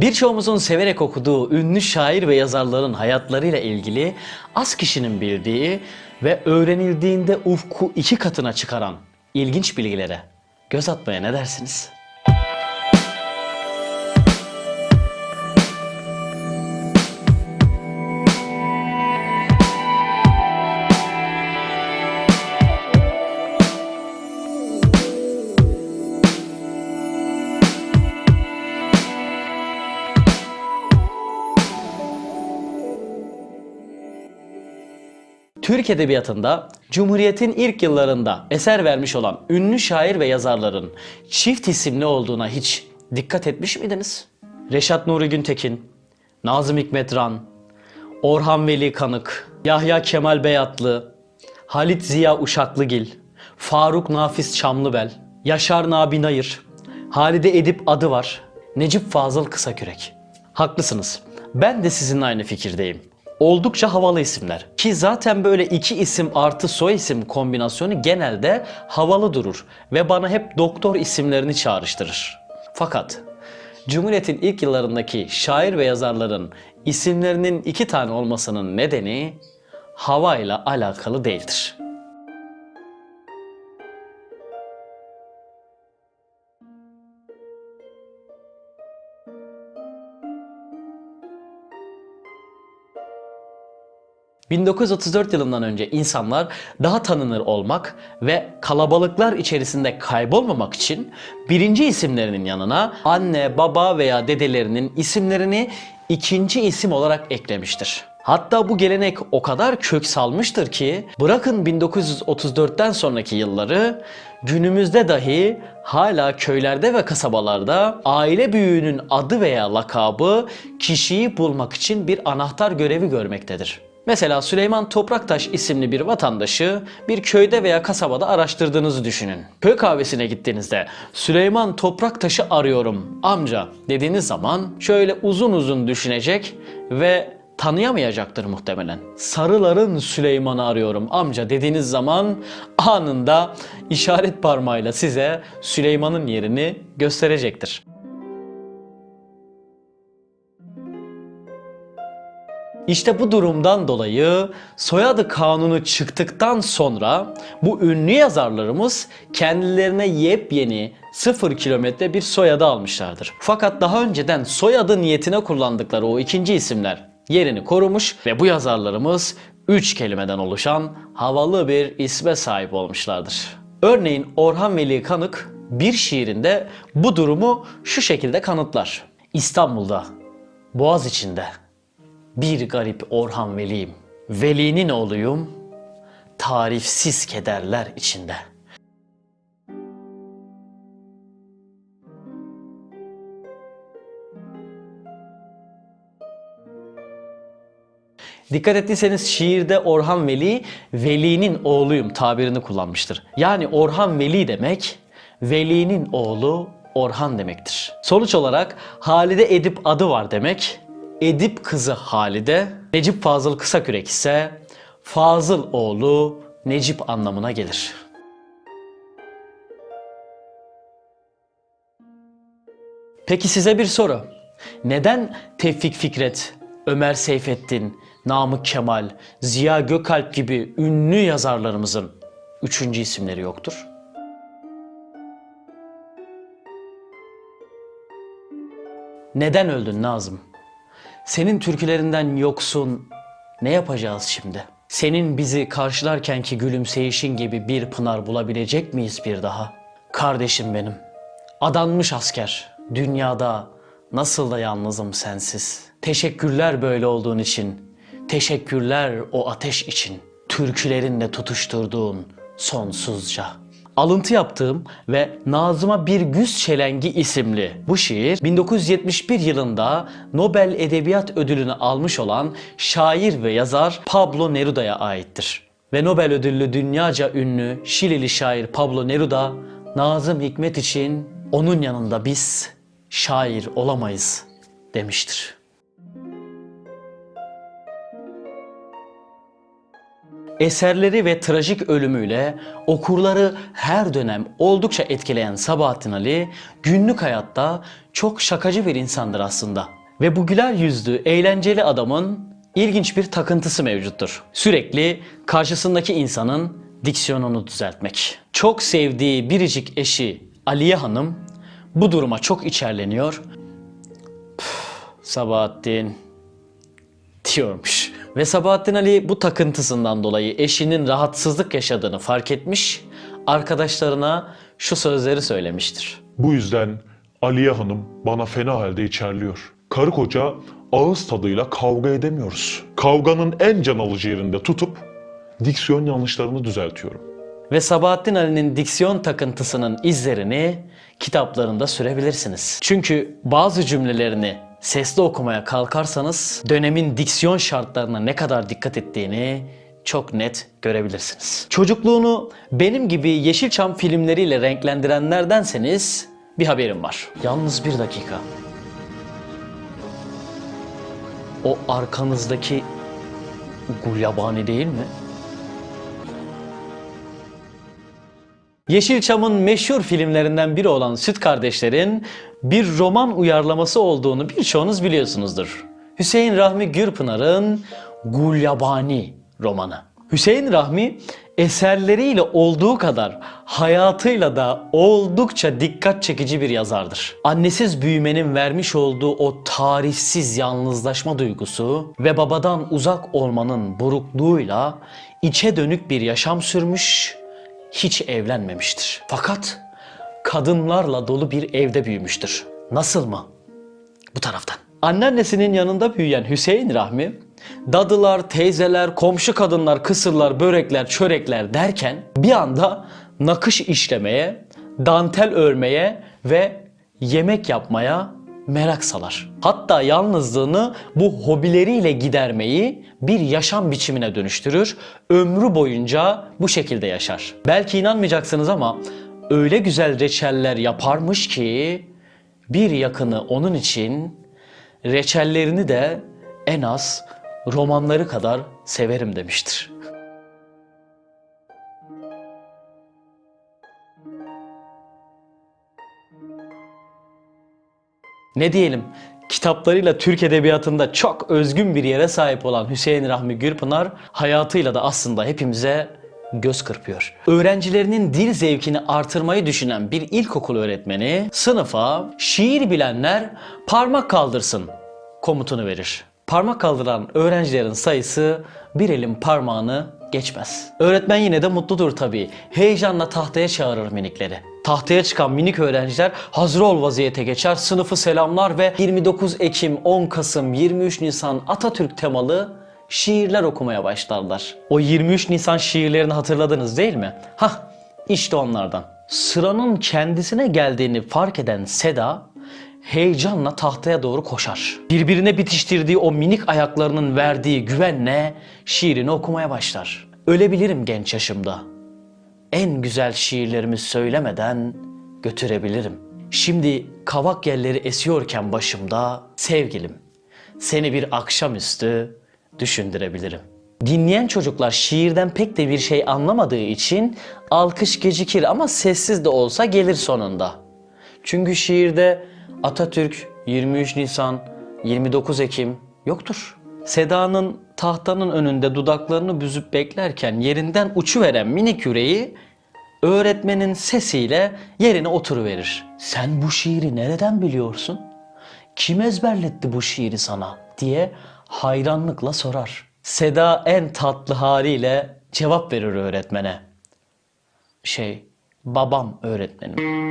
Birçoğumuzun severek okuduğu ünlü şair ve yazarların hayatlarıyla ilgili az kişinin bildiği ve öğrenildiğinde ufku iki katına çıkaran ilginç bilgilere göz atmaya ne dersiniz? Türk Edebiyatı'nda Cumhuriyet'in ilk yıllarında eser vermiş olan ünlü şair ve yazarların çift isimli olduğuna hiç dikkat etmiş miydiniz? Reşat Nuri Güntekin, Nazım Hikmet Ran, Orhan Veli Kanık, Yahya Kemal Beyatlı, Halit Ziya Uşaklıgil, Faruk Nafiz Çamlıbel, Yaşar Nabi Nayır, Halide Edip adı var, Necip Fazıl Kısakürek. Haklısınız. Ben de sizinle aynı fikirdeyim. Oldukça havalı isimler. Ki zaten böyle iki isim artı soy isim kombinasyonu genelde havalı durur ve bana hep doktor isimlerini çağrıştırır. Fakat Cumhuriyet'in ilk yıllarındaki şair ve yazarların isimlerinin iki tane olmasının nedeni havayla alakalı değildir. ...1934 yılından önce insanlar daha tanınır olmak ve kalabalıklar içerisinde kaybolmamak için birinci isimlerinin yanına anne, baba veya dedelerinin isimlerini ikinci isim olarak eklemiştir. Hatta bu gelenek o kadar kök salmıştır ki bırakın 1934'ten sonraki yılları günümüzde dahi hala köylerde ve kasabalarda aile büyüğünün adı veya lakabı kişiyi bulmak için bir anahtar görevi görmektedir. Mesela Süleyman Topraktaş isimli bir vatandaşı bir köyde veya kasabada araştırdığınızı düşünün. Köy kahvesine gittiğinizde Süleyman Topraktaş'ı arıyorum amca dediğiniz zaman şöyle uzun uzun düşünecek ve tanıyamayacaktır muhtemelen. Sarıların Süleyman'ı arıyorum amca dediğiniz zaman anında işaret parmağıyla size Süleyman'ın yerini gösterecektir. İşte bu durumdan dolayı soyadı kanunu çıktıktan sonra bu ünlü yazarlarımız kendilerine yepyeni 0 kilometre bir soyadı almışlardır. Fakat daha önceden soyadı niyetine kullandıkları o ikinci isimler yerini korumuş ve bu yazarlarımız 3 kelimeden oluşan havalı bir isme sahip olmuşlardır. Örneğin Orhan Veli Kanık bir şiirinde bu durumu şu şekilde kanıtlar. İstanbul'da, Boğaz içinde bir garip Orhan Veli'yim. Veli'nin oğluyum, tarifsiz kederler içinde. Dikkat ettiyseniz şiirde Orhan Veli, Veli'nin oğluyum tabirini kullanmıştır. Yani Orhan Veli demek, Veli'nin oğlu Orhan demektir. Sonuç olarak Halide Edip adı var demek, Edip kızı Halide, Necip Fazıl Kısakürek ise Fazıl oğlu Necip anlamına gelir. Peki size bir soru. Neden Tevfik Fikret, Ömer Seyfettin, Namık Kemal, Ziya Gökalp gibi ünlü yazarlarımızın üçüncü isimleri yoktur? Neden öldün Nazım? Senin türkülerinden yoksun ne yapacağız şimdi? Senin bizi karşılarkenki gülümseyişin gibi bir pınar bulabilecek miyiz bir daha? Kardeşim benim, adanmış asker, dünyada nasıl da yalnızım sensiz. Teşekkürler böyle olduğun için, teşekkürler o ateş için, türkülerinle tutuşturduğun sonsuzca. Alıntı yaptığım ve Nazım'a Bir Güz Çelengi isimli bu şiir 1971 yılında Nobel Edebiyat Ödülünü almış olan şair ve yazar Pablo Neruda'ya aittir. Ve Nobel ödüllü dünyaca ünlü Şilili şair Pablo Neruda Nazım Hikmet için onun yanında biz şair olamayız demiştir. Eserleri ve trajik ölümüyle okurları her dönem oldukça etkileyen Sabahattin Ali günlük hayatta çok şakacı bir insandır aslında. Ve bu güler yüzlü, eğlenceli adamın ilginç bir takıntısı mevcuttur. Sürekli karşısındaki insanın diksiyonunu düzeltmek. Çok sevdiği biricik eşi Aliye Hanım bu duruma çok içerleniyor. Püf, Sabahattin diyormuş. Ve Sabahattin Ali bu takıntısından dolayı eşinin rahatsızlık yaşadığını fark etmiş, arkadaşlarına şu sözleri söylemiştir. Bu yüzden Aliye Hanım bana fena halde içerliyor. Karı koca ağız tadıyla kavga edemiyoruz. Kavganın en can alıcı yerinde tutup diksiyon yanlışlarını düzeltiyorum. Ve Sabahattin Ali'nin diksiyon takıntısının izlerini kitaplarında sürebilirsiniz. Çünkü bazı cümlelerini sesli okumaya kalkarsanız dönemin diksiyon şartlarına ne kadar dikkat ettiğini çok net görebilirsiniz. Çocukluğunu benim gibi Yeşilçam filmleriyle renklendirenlerdenseniz bir haberim var. Yalnız bir dakika. O arkanızdaki gulyabani değil mi? Yeşilçam'ın meşhur filmlerinden biri olan Süt Kardeşler'in bir roman uyarlaması olduğunu birçoğunuz biliyorsunuzdur. Hüseyin Rahmi Gürpınar'ın Gulyabani romanı. Hüseyin Rahmi eserleriyle olduğu kadar hayatıyla da oldukça dikkat çekici bir yazardır. Annesiz büyümenin vermiş olduğu o tarifsiz yalnızlaşma duygusu ve babadan uzak olmanın burukluğuyla içe dönük bir yaşam sürmüş hiç evlenmemiştir. Fakat kadınlarla dolu bir evde büyümüştür. Nasıl mı? Bu taraftan. Anneannesinin yanında büyüyen Hüseyin Rahmi, dadılar, teyzeler, komşu kadınlar, kısırlar, börekler, çörekler derken bir anda nakış işlemeye, dantel örmeye ve yemek yapmaya merak salar. Hatta yalnızlığını bu hobileriyle gidermeyi bir yaşam biçimine dönüştürür. Ömrü boyunca bu şekilde yaşar. Belki inanmayacaksınız ama öyle güzel reçeller yaparmış ki bir yakını onun için reçellerini de en az romanları kadar severim demiştir. Ne diyelim? Kitaplarıyla Türk Edebiyatı'nda çok özgün bir yere sahip olan Hüseyin Rahmi Gürpınar hayatıyla da aslında hepimize göz kırpıyor. Öğrencilerinin dil zevkini artırmayı düşünen bir ilkokul öğretmeni sınıfa şiir bilenler parmak kaldırsın komutunu verir. Parmak kaldıran öğrencilerin sayısı bir elin parmağını geçmez. Öğretmen yine de mutludur tabii. Heyecanla tahtaya çağırır minikleri. Tahtaya çıkan minik öğrenciler hazır ol vaziyete geçer, sınıfı selamlar ve 29 Ekim, 10 Kasım, 23 Nisan Atatürk temalı şiirler okumaya başlarlar. O 23 Nisan şiirlerini hatırladınız değil mi? Hah, işte onlardan. Sıranın kendisine geldiğini fark eden Seda heyecanla tahtaya doğru koşar. Birbirine bitiştirdiği o minik ayaklarının verdiği güvenle şiirini okumaya başlar. Ölebilirim genç yaşımda. En güzel şiirlerimi söylemeden götürebilirim. Şimdi kavak yelleri esiyorken başımda sevgilim seni bir akşamüstü düşündürebilirim. Dinleyen çocuklar şiirden pek de bir şey anlamadığı için alkış gecikir ama sessiz de olsa gelir sonunda. Çünkü şiirde Atatürk 23 Nisan 29 Ekim yoktur. Seda'nın tahtanın önünde dudaklarını büzüp beklerken yerinden uçuveren minik yüreği öğretmenin sesiyle yerine oturuverir. Sen bu şiiri nereden biliyorsun? Kim ezberletti bu şiiri sana diye hayranlıkla sorar. Seda en tatlı haliyle cevap verir öğretmene. Şey, babam öğretmenim.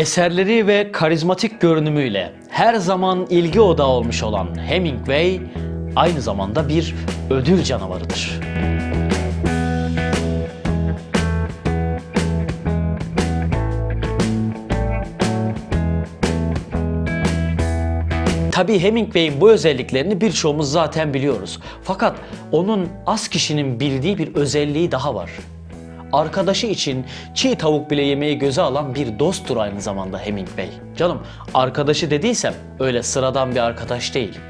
Eserleri ve karizmatik görünümüyle her zaman ilgi odağı olmuş olan Hemingway, aynı zamanda bir ödül canavarıdır. Tabii Hemingway'in bu özelliklerini birçoğumuz zaten biliyoruz. Fakat onun az kişinin bildiği bir özelliği daha var. Arkadaşı için çiğ tavuk bile yemeyi göze alan bir dosttur aynı zamanda Hemingway. Canım arkadaşı dediysem öyle sıradan bir arkadaş değil.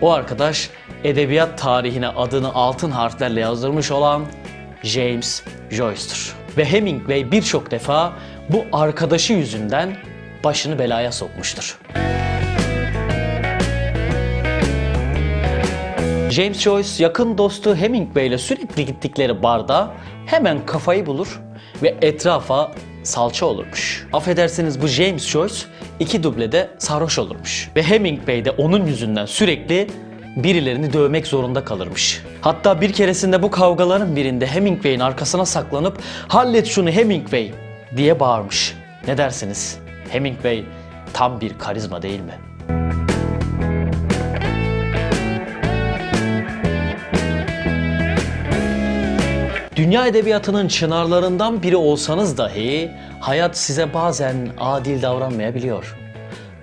O arkadaş edebiyat tarihine adını altın harflerle yazdırmış olan James Joyce'tur. Ve Hemingway birçok defa bu arkadaşı yüzünden başını belaya sokmuştur. James Joyce yakın dostu Hemingway ile sürekli gittikleri barda hemen kafayı bulur ve etrafa salça olurmuş. Affedersiniz bu James Joyce iki dublede sarhoş olurmuş. Ve Hemingway de onun yüzünden sürekli birilerini dövmek zorunda kalırmış. Hatta bir keresinde bu kavgaların birinde Hemingway'in arkasına saklanıp hallet şunu Hemingway diye bağırmış. Ne dersiniz? Hemingway tam bir karizma değil mi? Dünya edebiyatının çınarlarından biri olsanız dahi hayat size bazen adil davranmayabiliyor.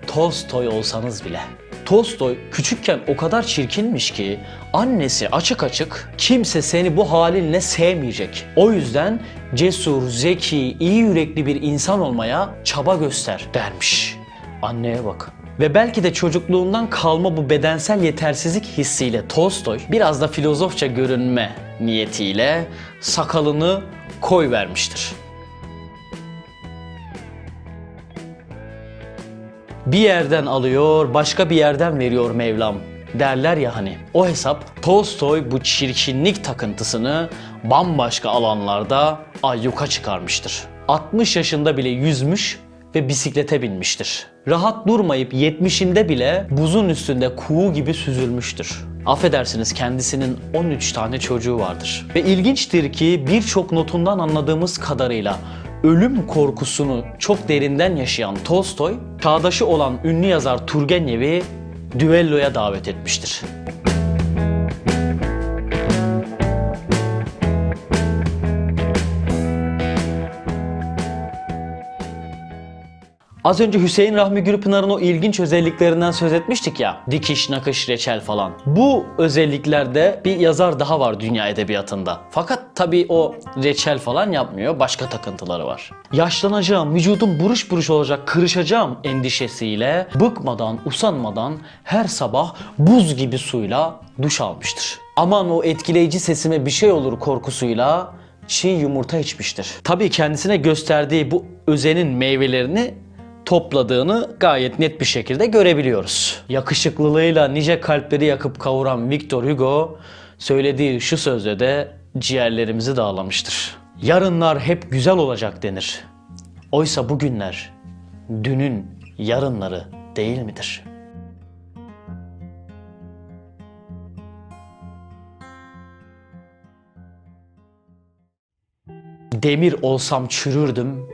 Tolstoy olsanız bile. Tolstoy küçükken o kadar çirkinmiş ki annesi açık açık kimse seni bu halinle sevmeyecek. O yüzden cesur, zeki, iyi yürekli bir insan olmaya çaba göster dermiş. Anneye bak. Ve belki de çocukluğundan kalma bu bedensel yetersizlik hissiyle Tolstoy biraz da filozofça görünme niyetiyle sakalını koy vermiştir. Bir yerden alıyor, başka bir yerden veriyor Mevlam derler ya hani. O hesap Tolstoy bu çirkinlik takıntısını bambaşka alanlarda ayyuka çıkarmıştır. 60 yaşında bile yüzmüş ve bisiklete binmiştir. Rahat durmayıp 70'inde bile buzun üstünde kuğu gibi süzülmüştür. Affedersiniz kendisinin 13 tane çocuğu vardır. Ve ilginçtir ki birçok notundan anladığımız kadarıyla ölüm korkusunu çok derinden yaşayan Tolstoy, çağdaşı olan ünlü yazar Turgenev'i düelloya davet etmiştir. Az önce Hüseyin Rahmi Gürpınar'ın o ilginç özelliklerinden söz etmiştik ya. Dikiş, nakış, reçel falan. Bu özelliklerde bir yazar daha var dünya edebiyatında. Fakat tabii o reçel falan yapmıyor. Başka takıntıları var. Yaşlanacağım, vücudum buruş buruş olacak, kırışacağım endişesiyle bıkmadan, usanmadan her sabah buz gibi suyla duş almıştır. Aman o etkileyici sesime bir şey olur korkusuyla çiğ yumurta içmiştir. Tabii kendisine gösterdiği bu özenin meyvelerini topladığını gayet net bir şekilde görebiliyoruz. Yakışıklılığıyla nice kalpleri yakıp kavuran Victor Hugo söylediği şu sözle de ciğerlerimizi dağlamıştır. Yarınlar hep güzel olacak denir. Oysa bugünler dünün yarınları değil midir? Demir olsam çürürdüm,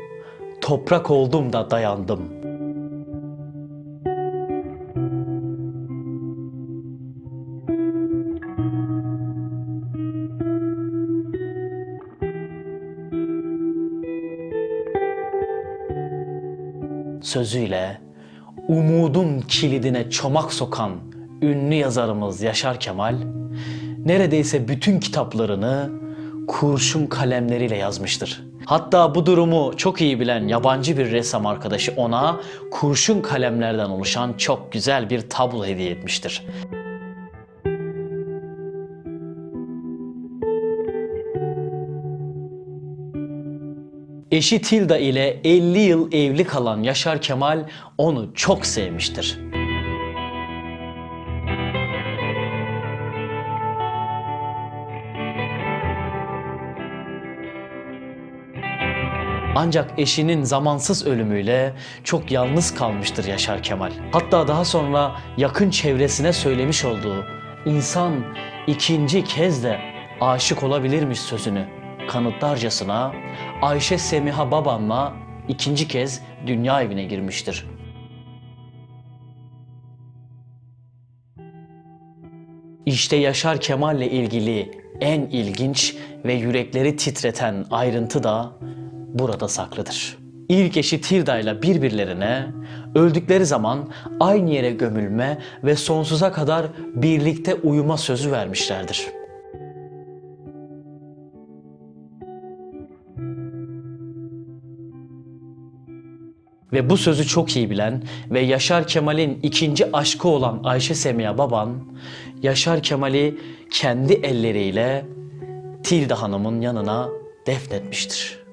toprak oldum da dayandım. Sözüyle umudun kilidine çomak sokan ünlü yazarımız Yaşar Kemal neredeyse bütün kitaplarını kurşun kalemleriyle yazmıştır. Hatta bu durumu çok iyi bilen yabancı bir ressam arkadaşı ona kurşun kalemlerden oluşan çok güzel bir tablo hediye etmiştir. Eşi Tilda ile 50 yıl evli kalan Yaşar Kemal onu çok sevmiştir. Ancak eşinin zamansız ölümüyle çok yalnız kalmıştır Yaşar Kemal. Hatta daha sonra yakın çevresine söylemiş olduğu insan ikinci kez de aşık olabilirmiş sözünü kanıtlarcasına Ayşe Semiha babamla ikinci kez dünya evine girmiştir. İşte Yaşar Kemal'le ilgili en ilginç ve yürekleri titreten ayrıntı da burada saklıdır. İlk eşi Tirda'yla birbirlerine öldükleri zaman aynı yere gömülme ve sonsuza kadar birlikte uyuma sözü vermişlerdir. Ve bu sözü çok iyi bilen ve Yaşar Kemal'in ikinci aşkı olan Ayşe Semiha Baban, Yaşar Kemal'i kendi elleriyle Tilde Hanım'ın yanına defnetmiştir.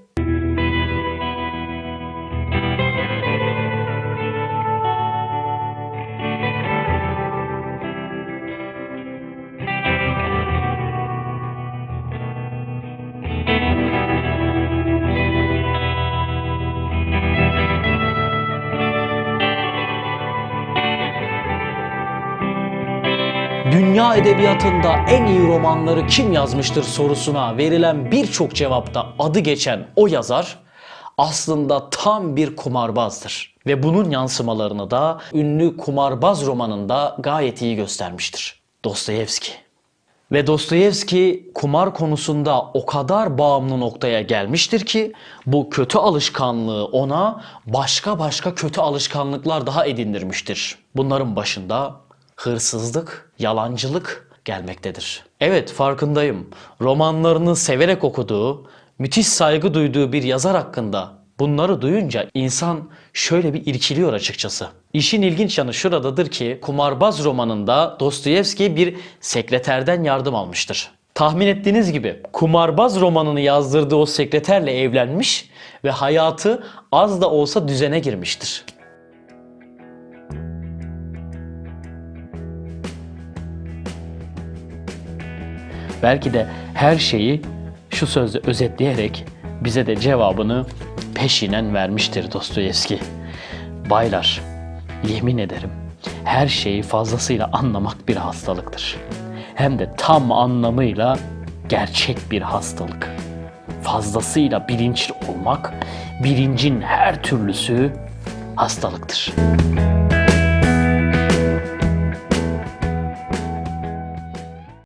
Dünya edebiyatında en iyi romanları kim yazmıştır sorusuna verilen birçok cevapta adı geçen o yazar aslında tam bir kumarbazdır. Ve bunun yansımalarını da ünlü Kumarbaz romanında gayet iyi göstermiştir. Dostoyevski. Ve Dostoyevski kumar konusunda o kadar bağımlı noktaya gelmiştir ki bu kötü alışkanlığı ona başka başka kötü alışkanlıklar daha edindirmiştir. Bunların başında hırsızlık, yalancılık gelmektedir. Evet farkındayım. Romanlarını severek okuduğu, müthiş saygı duyduğu bir yazar hakkında bunları duyunca insan şöyle bir irkiliyor açıkçası. İşin ilginç yanı şuradadır ki Kumarbaz romanında Dostoyevski bir sekreterden yardım almıştır. Tahmin ettiğiniz gibi Kumarbaz romanını yazdırdığı o sekreterle evlenmiş ve hayatı az da olsa düzene girmiştir. Belki de her şeyi şu sözle özetleyerek bize de cevabını peşinen vermiştir Dostoyevski. Baylar, yemin ederim her şeyi fazlasıyla anlamak bir hastalıktır. Hem de tam anlamıyla gerçek bir hastalık. Fazlasıyla bilinçli olmak, bilincin her türlüsü hastalıktır.